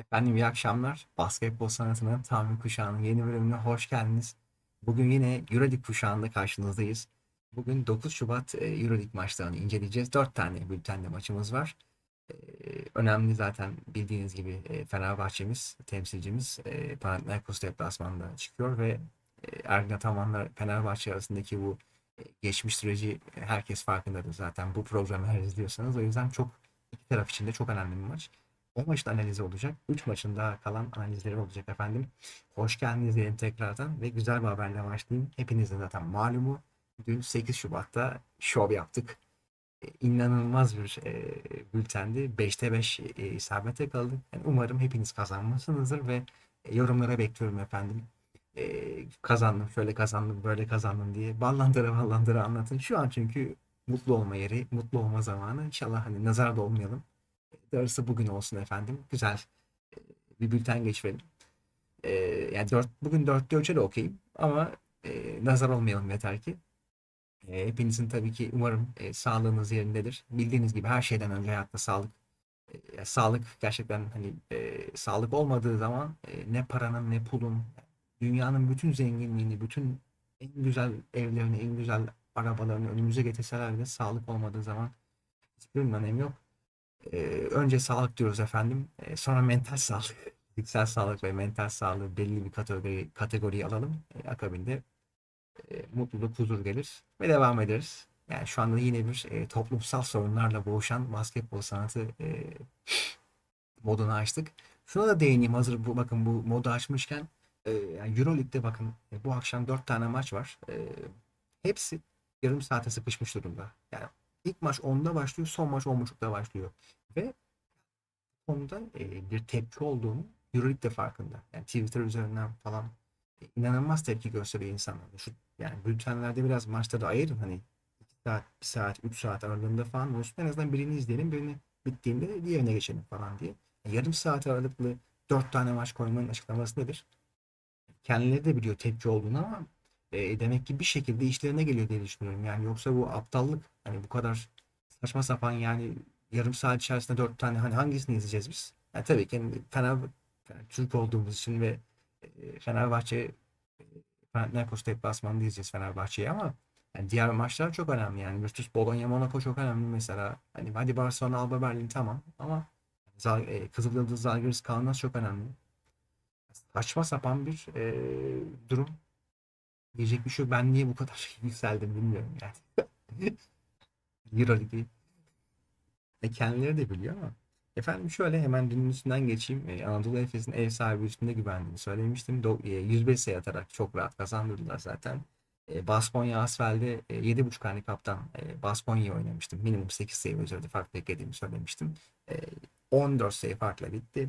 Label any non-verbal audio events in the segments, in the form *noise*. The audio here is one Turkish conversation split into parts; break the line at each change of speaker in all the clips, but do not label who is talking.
Efendim iyi akşamlar. Basketbol sanatının tamir kuşağının yeni bölümüne hoş geldiniz. Bugün yine Euroleague kuşağında karşınızdayız. Bugün 9 Şubat e, Euroleague maçlarını inceleyeceğiz. 4 tane bültenle maçımız var. E, Önemli zaten bildiğiniz gibi e, Fenerbahçe'miz, temsilcimiz Panathinaikos deplasmanında çıkıyor ve Ergin Ataman'la Fenerbahçe arasındaki bu geçmiş süreci herkes farkındadır zaten bu programı her izliyorsanız. O yüzden çok iki taraf için de çok önemli bir maç. O maçın analizi olacak. 3 maçın daha kalan analizleri olacak efendim. Hoş geldiniz diyelim tekrardan ve güzel bir haberle başlayayım. Hepinizin zaten malumu dün 8 Şubat'ta şov yaptık. E, İnanılmaz bir e, bültendi. 5'te 5 e, isabete kaldık. Yani umarım hepiniz kazanmışsınızdır ve e, yorumlara bekliyorum efendim. E, kazandım, şöyle kazandım, böyle kazandım diye ballandıra ballandıra anlatın. Şu an çünkü mutlu olma yeri, mutlu olma zamanı. İnşallah hani nazar da olmayalım. Darısı bugün olsun efendim. Güzel e, bir bülten geçirelim. E, yani 4, bugün 4'te 3'e de okeyim ama e, nazar olmayalım yeter ki. E, hepinizin tabii ki umarım e, sağlığınız yerindedir. Bildiğiniz gibi her şeyden önce hayatta sağlık. E, sağlık gerçekten hani e, sağlık olmadığı zaman e, ne paranın ne pulun dünyanın bütün zenginliğini, bütün en güzel evlerini, en güzel arabalarını önümüze getirseler de sağlık olmadığı zaman hiçbir önemi yok. Ee, önce sağlık diyoruz efendim. Ee, sonra mental sağlık. Fiziksel sağlık ve mental sağlığı belli bir kategori, kategoriye alalım. Ee, akabinde e, mutluluk, huzur gelir ve devam ederiz. Yani şu anda yine bir e, toplumsal sorunlarla boğuşan basketbol sanatı e, modunu açtık. Şuna da değineyim hazır bu bakın bu modu açmışken e, yani Euroleague'de bakın e, bu akşam 4 tane maç var. E, hepsi yarım saate sıkışmış durumda. Yani ilk maç 10'da başlıyor, son maç 10.30'da başlıyor. Ve konuda e, bir tepki olduğunu Euroleague de farkında. Yani Twitter üzerinden falan e, inanılmaz tepki gösteriyor insanlar. Şu yani bültenlerde biraz maçları ayırın hani 2 saat, 1 saat, 3 saat aralığında falan olsun. En azından birini izleyelim, birini bittiğinde diğerine geçelim falan diye. Yani yarım saat aralıklı 4 tane maç koymanın açıklaması nedir? Kendileri de biliyor tepki olduğunu ama e, demek ki bir şekilde işlerine geliyor diye düşünüyorum. Yani yoksa bu aptallık hani bu kadar saçma sapan yani yarım saat içerisinde dört tane hani hangisini izleyeceğiz biz? Yani tabii ki hani Fener yani Türk olduğumuz için ve e, Fenerbahçe e, Panathinaikos deplasmanında izleyeceğiz Fenerbahçe'yi ama yani diğer maçlar çok önemli yani Virtus Bologna Monaco çok önemli mesela. Hani hadi Barcelona Alba Berlin tamam ama Zal e, Kızıl Yıldız Zalgiris Kaunas çok önemli. Saçma sapan bir e, durum. Diyecek bir şey yok. Ben niye bu kadar *laughs* yükseldim bilmiyorum yani. *laughs* Euroleague'i e, kendileri de biliyor ama. Efendim şöyle hemen dünün üstünden geçeyim. E, Anadolu Efes'in ev sahibi üstünde güvendiğini söylemiştim. Do- e, 105 sayı atarak çok rahat kazandırdılar zaten. E, Baskonya Asfel'de e, 7.5 handikaptan e, Baskonya'yı oynamıştım. Minimum 8 sayı üzerinde fark beklediğimi söylemiştim. E, 14 sayı farkla bitti.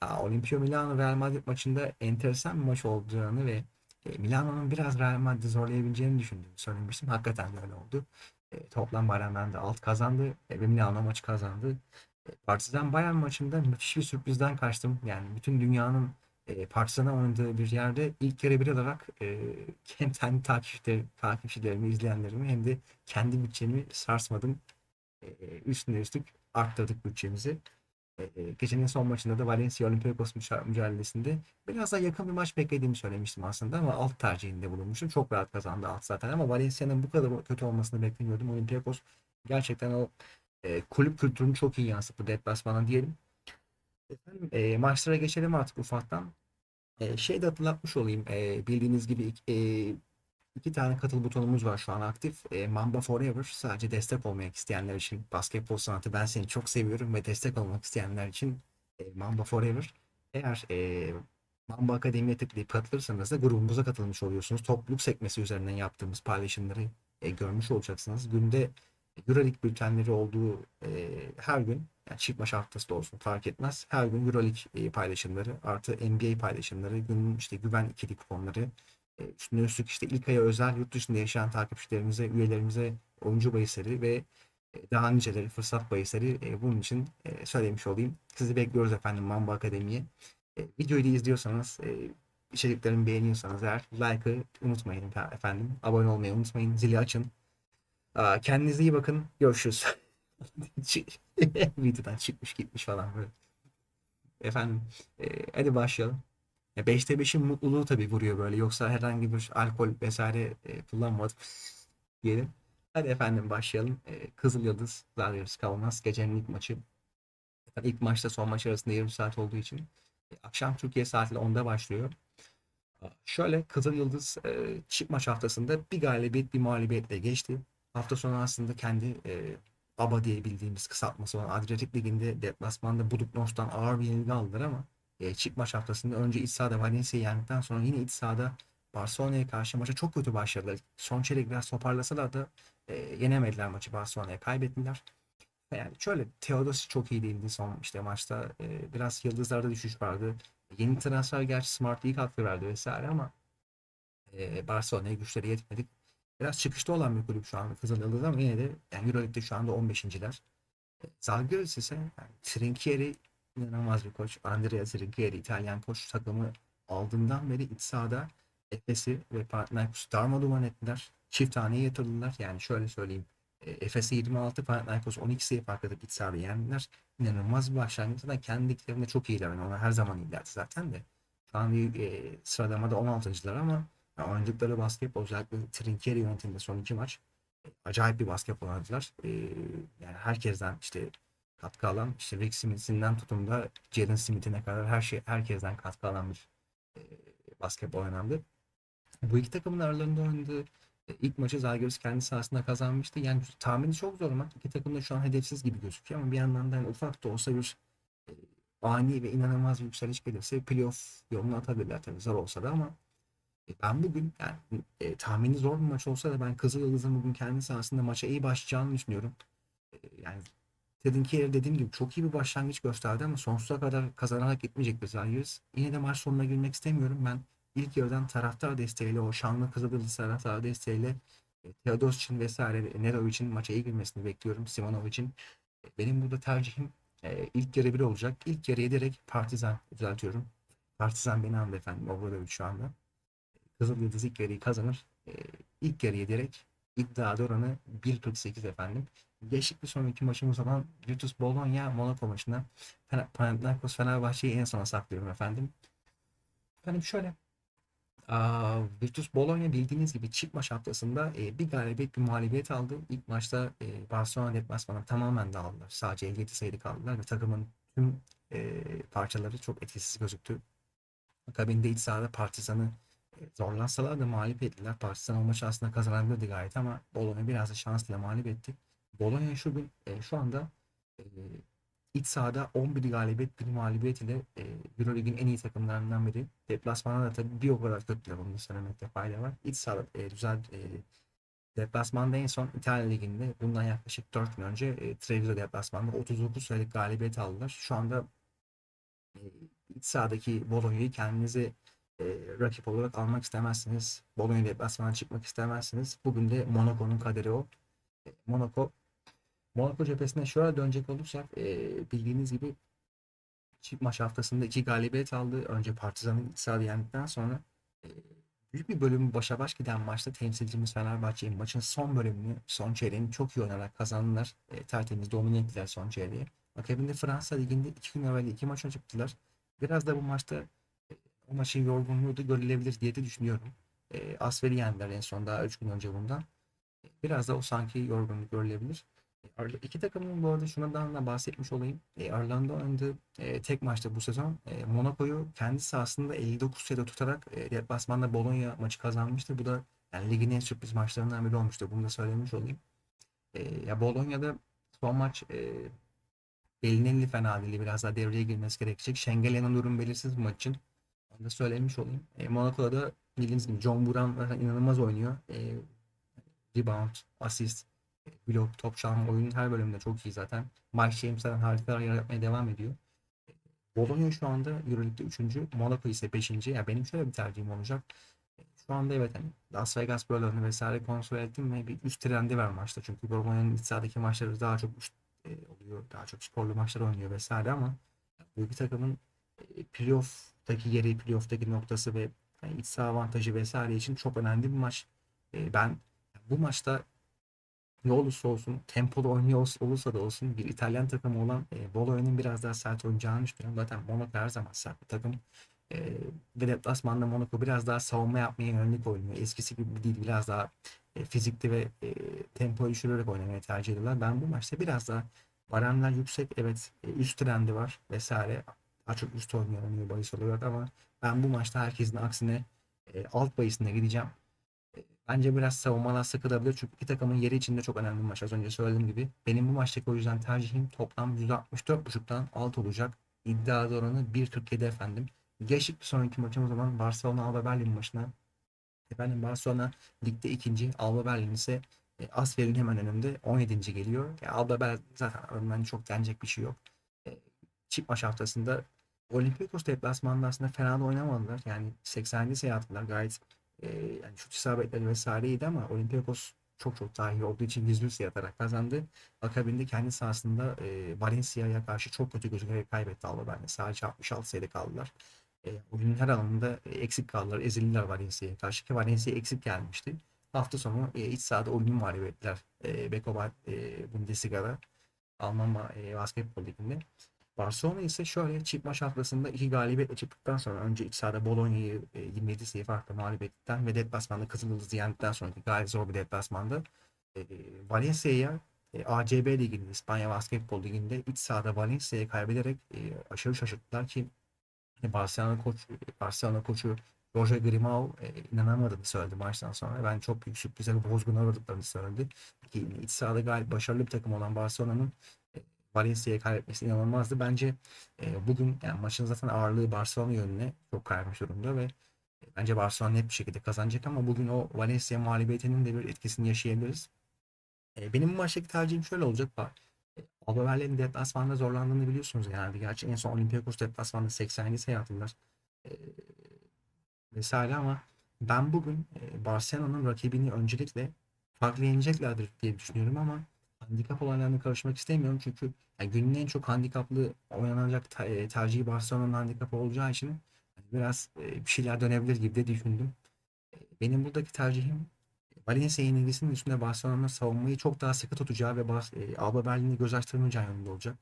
Aa, Olimpia Milano Real Madrid maçında enteresan bir maç olacağını ve e, Milano'nun biraz Real Madrid'i zorlayabileceğini düşündüğümü söylemiştim. Hakikaten de öyle oldu. E, toplam bayramdan da alt kazandı e, ve Milano maçı kazandı. E, Partizan Bayern maçında müthiş bir sürprizden kaçtım. Yani bütün dünyanın e, Partizan'a oynadığı bir yerde ilk yarı bir alarak e, hem kendi takipçiler, takipçilerimi, izleyenlerimi hem de kendi bütçemi sarsmadım. E, üstüne üstlük arttırdık bütçemizi. E, e, gecenin son maçında da Valencia Olympiakos müca- mücadelesinde biraz daha yakın bir maç beklediğimi söylemiştim aslında ama alt tercihinde bulunmuştum. Çok rahat kazandı alt zaten ama Valencia'nın bu kadar kötü olmasını beklemiyordum. Olympiakos gerçekten o e, kulüp kültürünü çok iyi yansıttı deplasmana diyelim. Efendim, e, maçlara geçelim artık ufaktan. E, şey de hatırlatmış olayım. E, bildiğiniz gibi e, iki tane katıl butonumuz var şu an aktif. E, Mamba Forever sadece destek olmak isteyenler için basketbol sanatı ben seni çok seviyorum ve destek olmak isteyenler için e, Mamba Forever. Eğer e, Mamba Akademi'ye tıklayıp katılırsanız da grubumuza katılmış oluyorsunuz. Topluluk sekmesi üzerinden yaptığımız paylaşımları e, görmüş olacaksınız. Günde Euroleague bültenleri olduğu e, her gün yani maç haftası da olsun fark etmez. Her gün Euroleague e, paylaşımları artı NBA paylaşımları, günün işte güven ikili kuponları, üstüne işte ilk aya özel yurt dışında yaşayan takipçilerimize, üyelerimize oyuncu bahisleri ve e, daha niceleri fırsat bahisleri e, bunun için e, söylemiş olayım. Sizi bekliyoruz efendim Mamba Akademi'ye. Videoyu da izliyorsanız, içeriklerimi beğeniyorsanız eğer like'ı unutmayın efendim. Abone olmayı unutmayın. Zili açın. Kendinize iyi bakın. Görüşürüz. *laughs* *laughs* Videodan çıkmış gitmiş falan böyle. Efendim hadi başlayalım. Ya 5'te 5'in mutluluğu tabii vuruyor böyle. Yoksa herhangi bir alkol vesaire e, kullanmadık diyelim. Hadi efendim başlayalım. E, Kızıl Yıldız Zalgiris Kaunas gecenin ilk maçı. İlk maçta son maç arasında yarım saat olduğu için e, akşam Türkiye saatiyle 10'da başlıyor. Şöyle Kızıl Yıldız e, çift maç haftasında bir galibiyet bir mağlubiyetle geçti. Hafta sonu aslında kendi e, ABA diye bildiğimiz kısaltması olan Adriatik Ligi'nde deplasmanda Buduknos'tan ağır bir yenilgi aldılar ama e, çift maç haftasında önce iç sahada Valencia'yı yendikten sonra yine iç sahada Barcelona'ya karşı maça çok kötü başladılar. Son çeyrek biraz toparlasalar da e, yenemediler maçı Barcelona'ya kaybettiler. Yani şöyle Teodosi çok iyi değildi son işte maçta. E, biraz yıldızlarda düşüş vardı. Yeni transfer gerçi Smart iyi katkı verdi vesaire ama e, Barcelona'ya güçleri yetmedi. Biraz çıkışta olan bir kulüp şu anda Kızıl Yıldız ama yine de yani Euroleague'de şu anda 15.ler. E, Zalgiris ise yani Trinchieri inanılmaz bir koç. Andrea Trinchieri İtalyan koç takımı aldığından beri iç sahada Efes'i ve Panathinaikos'u darmadağın ettiler. Çift haneye yatırdılar. Yani şöyle söyleyeyim. E, Efes'e 26, Panathinaikos 12 sayı fark atıp iç sahada yendiler. İnanılmaz bir başlangıç. Zaten kendi liglerinde çok iyiler. Yani onlar her zaman iyilerdi zaten de. Şu an bir e, sıralamada 16.lar ama yani oynadıkları basketbol özellikle Trinkieri yönetiminde son iki maç e, acayip bir basketbol oynadılar. E, yani herkesten işte katkı alan işte Rick Smith'inden tutun da Jalen Smith'ine kadar her şey herkesten katkı alan bir e, basketbol oynandı. Bu iki takımın aralarında oynadığı ilk maçı Zalgiris kendi sahasında kazanmıştı. Yani tahmini çok zor ama iki takım da şu an hedefsiz gibi gözüküyor ama bir yandan da yani ufak da olsa bir e, ani ve inanılmaz bir yükseliş gelirse playoff yolunu atabilirler tabii zor olsa da ama ben bugün yani e, tahmini zor bir maç olsa da ben Kızıl Yıldız'ın bugün kendi sahasında maça iyi başlayacağını düşünüyorum. E, yani Tedin Kier dediğim gibi çok iyi bir başlangıç gösterdi ama sonsuza kadar kazanarak gitmeyecektir Zalgiris. Yine de maç sonuna girmek istemiyorum. Ben ilk yarıdan taraftar desteğiyle o şanlı Kızıl Yıldız taraftar desteğiyle e, Teodosic'in vesaire Nedović'in maça iyi girmesini bekliyorum. Simonovic'in. E, benim burada tercihim e, ilk yarı bir olacak. İlk yarıya direkt Partizan düzeltiyorum. Partizan beni andı efendim. Obradovic şu anda. Kızıl Yıldız ilk yarıyı kazanır. E, ilk yarıya direkt iddia oranı 1.48 efendim. Geçtik bir sonraki maçımız olan Virtus Bologna Monaco maçına Panathinaikos Fenerbahçe'yi en sona saklıyorum efendim. Efendim şöyle Aa, Virtus Bologna bildiğiniz gibi çift maç haftasında e, bir galibiyet bir mağlubiyet aldı. İlk maçta e, Barcelona deplasmanı tamamen dağıldılar. Sadece 57 sayıda kaldılar ve takımın tüm e, parçaları çok etkisiz gözüktü. Akabinde iç sahada Partizan'ı zorlansalar da mağlup ettiler. Partizan o maçı aslında kazanabilirdi gayet ama Bologna biraz da şansla mağlup etti. Bologna şu gün e, şu anda e, iç sahada 11 galibiyet bir mağlubiyet ile e, Euroleague'in en iyi takımlarından biri. Deplasmanda da tabii bir o kadar kötüler da söylemekte fayda var. İç sahada e, güzel e, deplasmanda en son İtalya Ligi'nde bundan yaklaşık 4 gün önce e, Treviso deplasmanda 39 sayılık galibiyet aldılar. Şu anda e, iç sahadaki Bologna'yı kendinize e, rakip olarak almak istemezsiniz. Bologna deplasmana çıkmak istemezsiniz. Bugün de Monaco'nun kaderi o. E, Monaco Monaco cephesine şöyle dönecek olursak e, bildiğiniz gibi çift maç haftasında iki galibiyet aldı. Önce Partizan'ın iç sahada yendikten sonra e, büyük bir bölümü başa baş giden maçta temsilcimiz Fenerbahçe'nin maçın son bölümünü, son çeyreğini çok iyi oynayarak kazandılar. E, tertemiz domine ettiler son çeyreği. Akabinde Fransa Ligi'nde iki gün evvel iki maça çıktılar. Biraz da bu maçta o maçın yorgunluğu da görülebilir diye de düşünüyorum. E, Asfer'i yendiler en son daha 3 gün önce bundan. E, biraz da o sanki yorgunluk görülebilir. İki takımın bu arada şundan da bahsetmiş olayım. E, Orlando oynadığı e, tek maçta bu sezon e, Monaco'yu kendi sahasında 59 sayıda tutarak e, deplasmanda Bologna maçı kazanmıştı. Bu da yani ligin en sürpriz maçlarından biri olmuştu. Bunu da söylemiş olayım. E, ya Bologna'da son maç e, Bellinelli fena değil. Biraz daha devreye girmesi gerekecek. Şengelya'nın durum belirsiz bu maç için. Onu da söylemiş olayım. E, Monaco'da da bildiğiniz gibi John Buran inanılmaz oynuyor. E, rebound, asist, blok, top çalma oyunun her bölümünde çok iyi zaten. Mike James'den harikalar yaratmaya devam ediyor. Bologna şu anda Euroleague'de 3. Monaco ise 5. Yani benim şöyle bir tercihim olacak. Şu anda evet hani Las Vegas bölümünü vesaire kontrol ettim ve bir üst trendi var maçta. Çünkü Bologna'nın iç sahadaki maçları daha çok üst e, oluyor. Daha çok sporlu maçlar oynuyor vesaire ama bu bir takımın e, playoff'taki yeri, playoff'taki noktası ve yani iç saha avantajı vesaire için çok önemli bir maç. E, ben bu maçta ne olursa olsun tempolu oynuyor olursa da olsun bir İtalyan takımı olan e, Bologna'nın biraz daha sert oynayacağını düşünüyorum. Zaten Monaco her zaman sert bir takım. E, ve deplasmanda Monaco biraz daha savunma yapmaya yönelik oynuyor. Eskisi gibi değil biraz daha e, fizikli ve e, tempo düşürerek oynamayı tercih ediyorlar. Ben bu maçta biraz daha baremler yüksek evet e, üst trendi var vesaire. Daha çok üst oynuyor oynuyor bahis olarak ama ben bu maçta herkesin aksine e, alt bahisine gideceğim. E, Bence biraz savunmalar sıkılabilir çünkü iki takımın yeri içinde çok önemli bir maç az önce söylediğim gibi. Benim bu maçtaki o yüzden tercihim toplam %64.5'tan alt olacak. İddia oranı 1.47 efendim. Geçtik bir sonraki maçımız olan Barcelona Alba Berlin maçına. Efendim Barcelona ligde ikinci, Alba Berlin ise e, Asfer'in hemen önünde 17. geliyor. Ya Alba Berlin zaten önden çok denecek bir şey yok. Çift maç haftasında Olympiakos deplasmanında aslında fena da oynamadılar. Yani 80. sayı attılar. Gayet e, yani şut isabetleri vesaire iyiydi ama Olympiakos çok çok daha iyi olduğu için gizli sayı atarak kazandı. Akabinde kendi sahasında e, Valencia'ya karşı çok kötü gözükerek kaybetti Alba. Sadece 66 sayıda kaldılar. E, oyunun her alanında eksik kaldılar. Ezildiler Valencia'ya karşı ki Valencia eksik gelmişti. Hafta sonu e, iç sahada oyunu mağlup ettiler. E, Beko e, Bundesliga'da. Alman e, basketbol liginde. Barcelona ise şöyle çift maç haftasında iki galibiyetle çıktıktan sonra önce iç sahada Bologna'yı e, 27 sayı farkla mağlup ettikten ve deplasmanda Kızıldız'ı yendikten sonraki gayet zor bir deplasmanda e, Valencia'ya e, ACB liginde İspanya Basketbol Ligi'nde iç sahada Valencia'ya kaybederek e, aşırı şaşırttılar ki e, Barcelona koç Barcelona koçu Roger Grimau e, inanamadığını söyledi maçtan sonra. Ben çok büyük sürprize bozguna uğradıklarını söyledi. Ki iç sahada gayet başarılı bir takım olan Barcelona'nın e, Valencia'ya kaybetmesi inanılmazdı. Bence e, bugün yani maçın zaten ağırlığı Barcelona yönüne çok kaymış durumda ve e, bence Barcelona net bir şekilde kazanacak ama bugün o Valencia mağlubiyetinin de bir etkisini yaşayabiliriz. E, benim bu maçtaki tercihim şöyle olacak. Bak, e, Alba Berlin'in deplasmanda zorlandığını biliyorsunuz genelde. Gerçi en son Olympiakos deplasmanda 80. sayı attılar. E, vesaire ama ben bugün e, Barcelona'nın rakibini öncelikle farklı yeneceklerdir diye düşünüyorum ama handikap olaylarına karışmak istemiyorum çünkü yani günün en çok handikaplı oynanacak e, tercihi Barcelona'nın handikapı olacağı için yani biraz e, bir şeyler dönebilir gibi de düşündüm. E, Benim buradaki tercihim Valencia yenilgisinin üstünde Barcelona'nın savunmayı çok daha sıkı tutacağı ve Alba Berlin'i göz açtırmayacağı yönünde olacak.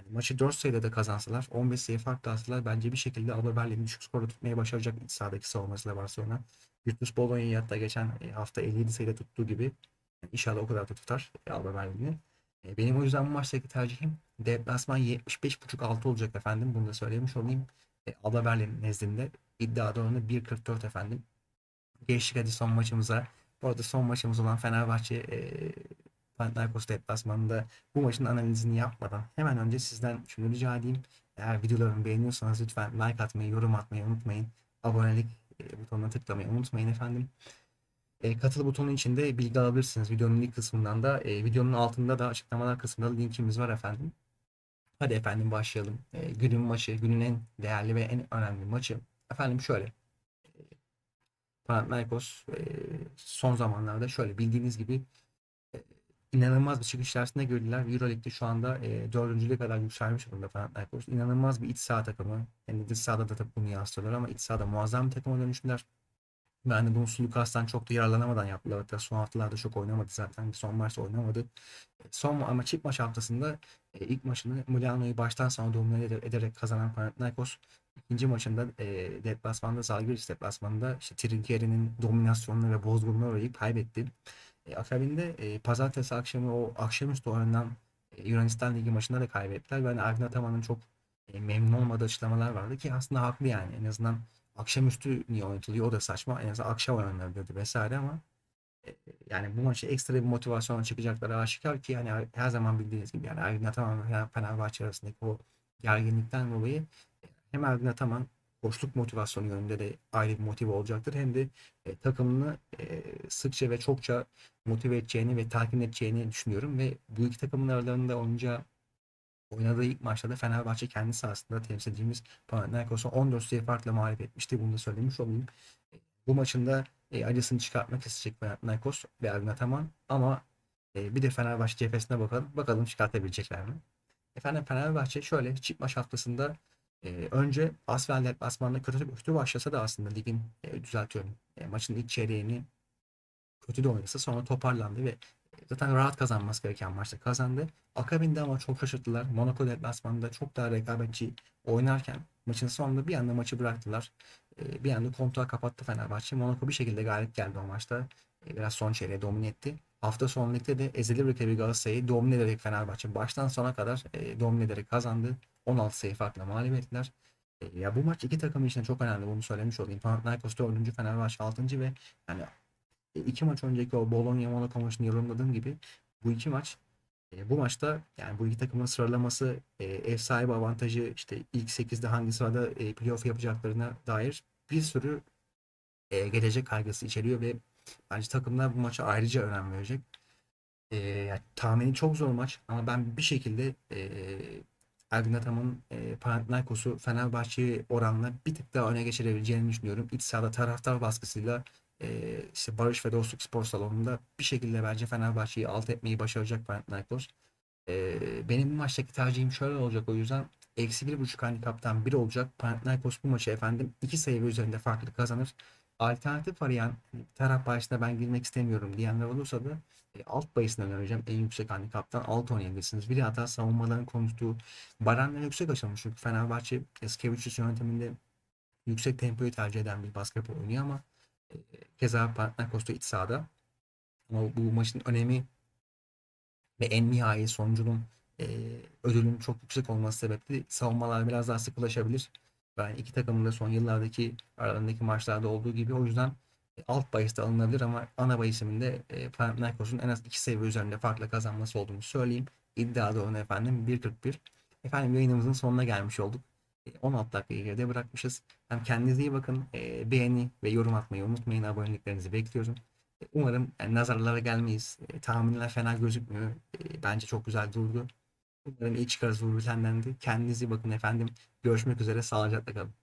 Yani maçı 4 sayıda da kazansalar, 15 sayı fark da atsalar bence bir şekilde Alba Berlin'i düşük skorda tutmaya başaracak iç sahadaki savunmasıyla Barcelona. Virtus Bologna'yı hatta geçen hafta 57 sayıda tuttuğu gibi inşallah o kadar da tutar Alba Berlin'i. E, Benim o yüzden bu maçtaki tercihim deplasman 75.5 altı olacak efendim. Bunu da söylemiş olayım. E, Alba Berlin nezdinde iddia oranı 1.44 efendim. Geçtik hadi son maçımıza. Bu arada son maçımız olan Fenerbahçe e, Panathinaikos deplasmanında bu maçın analizini yapmadan hemen önce sizden şunu rica edeyim. Eğer videolarımı beğeniyorsanız lütfen like atmayı, yorum atmayı unutmayın. Abonelik e, butonuna tıklamayı unutmayın efendim. E, katıl butonu içinde bilgi alabilirsiniz. Videonun ilk kısmından da e, videonun altında da açıklamalar kısmında linkimiz var efendim. Hadi efendim başlayalım. E, günün maçı, günün en değerli ve en önemli maçı. Efendim şöyle. Panathinaikos e, son zamanlarda şöyle bildiğiniz gibi e, inanılmaz bir çıkış içerisinde gördüler. Euroleague'de şu anda e, dördüncülüğe kadar yükselmiş durumda Panathinaikos. İnanılmaz bir iç saha takımı. Yani dış sahada da tabii bunu yansıtıyorlar ama iç sahada muazzam bir takıma dönüştüler. De bunu Sulukas'tan çok da yararlanamadan yaptılar. Hatta son haftalarda çok oynamadı zaten. Son maçta oynamadı. Son ama çift maç haftasında e, ilk maçını Milano'yu baştan sona domine eder- ederek kazanan Panathinaikos ikinci maçında e, deplasmanda Zalgiris deplasmanında işte Trinkieri'nin dominasyonunu ve bozgunluğunu uğrayıp kaybetti. E, akabinde e, pazartesi akşamı o akşamüstü oynanan e, Yunanistan Ligi maçında da kaybettiler. Ben Ergin Ataman'ın çok e, memnun olmadığı açıklamalar vardı ki aslında haklı yani. En azından akşamüstü niye oynatılıyor o da saçma. En azından akşam oynanabiliyordu vesaire ama e, yani bu maçı ekstra bir motivasyonla çıkacakları aşikar ki yani her zaman bildiğiniz gibi yani Ergin Ataman ve Fenerbahçe arasındaki o gerginlikten dolayı e, hem Ergin Ataman koçluk motivasyonu yönünde de ayrı bir motive olacaktır. Hem de e, takımını e, sıkça ve çokça motive edeceğini ve tatmin edeceğini düşünüyorum ve bu iki takımın aralarında oynayacağı oynadığı ilk maçta da Fenerbahçe kendi sahasında temsil edildiğimiz Panathinaikos'u 14 sayı farkla mağlup etmişti. Bunu da söylemiş olayım. E, Bu maçında e, acısını çıkartmak isteyecek Panathinaikos ve Ergin Ataman ama e, bir de Fenerbahçe cephesine bakalım. Bakalım çıkartabilecekler mi? Efendim Fenerbahçe şöyle çift maç haftasında e, önce Asvel deplasmanında kötü, kötü başlasa da aslında ligin e, düzeltiyorum. E, maçın ilk çeyreğini kötü de oynasa sonra toparlandı ve Zaten rahat kazanması gereken maçta kazandı. Akabinde ama çok şaşırttılar. Monaco deplasmanında çok daha rekabetçi oynarken maçın sonunda bir anda maçı bıraktılar. Ee, Bir anda kontağı kapattı Fenerbahçe. Monaco bir şekilde galip geldi o maçta. Ee, Biraz son çeyreği domine etti. Hafta sonu ligde de ezeli rakibi Galatasaray'ı domine ederek Fenerbahçe baştan sona kadar e, domine ederek kazandı. 16 sayı farkla mağlup ettiler. E, Ya bu maç iki takım için çok önemli. Bunu söylemiş olayım. Panathinaikos 4. Fenerbahçe 6. ve yani iki maç önceki o Bologna Monaco maçını yorumladığım gibi bu iki maç e, bu maçta yani bu iki takımın sıralaması e, ev sahibi avantajı işte ilk 8'de hangi sırada e, playoff yapacaklarına dair bir sürü e, gelecek kaygısı içeriyor ve bence takımlar bu maça ayrıca önem verecek. E, yani tahmini çok zor maç ama ben bir şekilde e, Ergin Ataman'ın e, Panathinaikos'u Fenerbahçe'yi oranla bir tık daha öne geçirebileceğini düşünüyorum. İç sahada taraftar baskısıyla e, işte Barış ve Dostluk Spor Salonu'nda bir şekilde bence Fenerbahçe'yi alt etmeyi başaracak Panathinaikos. E, benim bu maçtaki tercihim şöyle olacak o yüzden eksi bir buçuk handikaptan bir olacak. Panathinaikos bu maçı efendim iki sayı üzerinde farklı kazanır. Alternatif arayan taraf başına ben girmek istemiyorum diyenler olursa da e, alt bayısından önereceğim. En yüksek handikaptan alt oynayabilirsiniz. Bir de savunmaların konuştuğu Baran'la yüksek açılmış. Çünkü Fenerbahçe Eskevicius yönetiminde yüksek tempoyu tercih eden bir basketbol oynuyor ama keza Panathinaikos'ta iç sahada. Ama bu maçın önemi ve en nihai sonucunun e, ödülün çok yüksek olması sebeple savunmalar biraz daha sıkılaşabilir. Yani iki takımın da son yıllardaki aralarındaki maçlarda olduğu gibi o yüzden e, alt bahiste alınabilir ama ana bahisiminde e, Panathinaikos'un en az iki seviye üzerinde farkla kazanması olduğunu söyleyeyim. İddia da onu efendim 1.41. Efendim yayınımızın sonuna gelmiş olduk. E, 16 dakikayı geride bırakmışız. Hem kendinize iyi bakın. E, beğeni ve yorum atmayı unutmayın. Aboneliklerinizi bekliyorum. E, Umarım yani nazarlara gelmeyiz. E, tahminler fena gözükmüyor. E, bence çok güzel durdu. Umarım iyi çıkarız bu bültenden de. Kendinize iyi bakın efendim. Görüşmek üzere. Sağlıcakla kalın.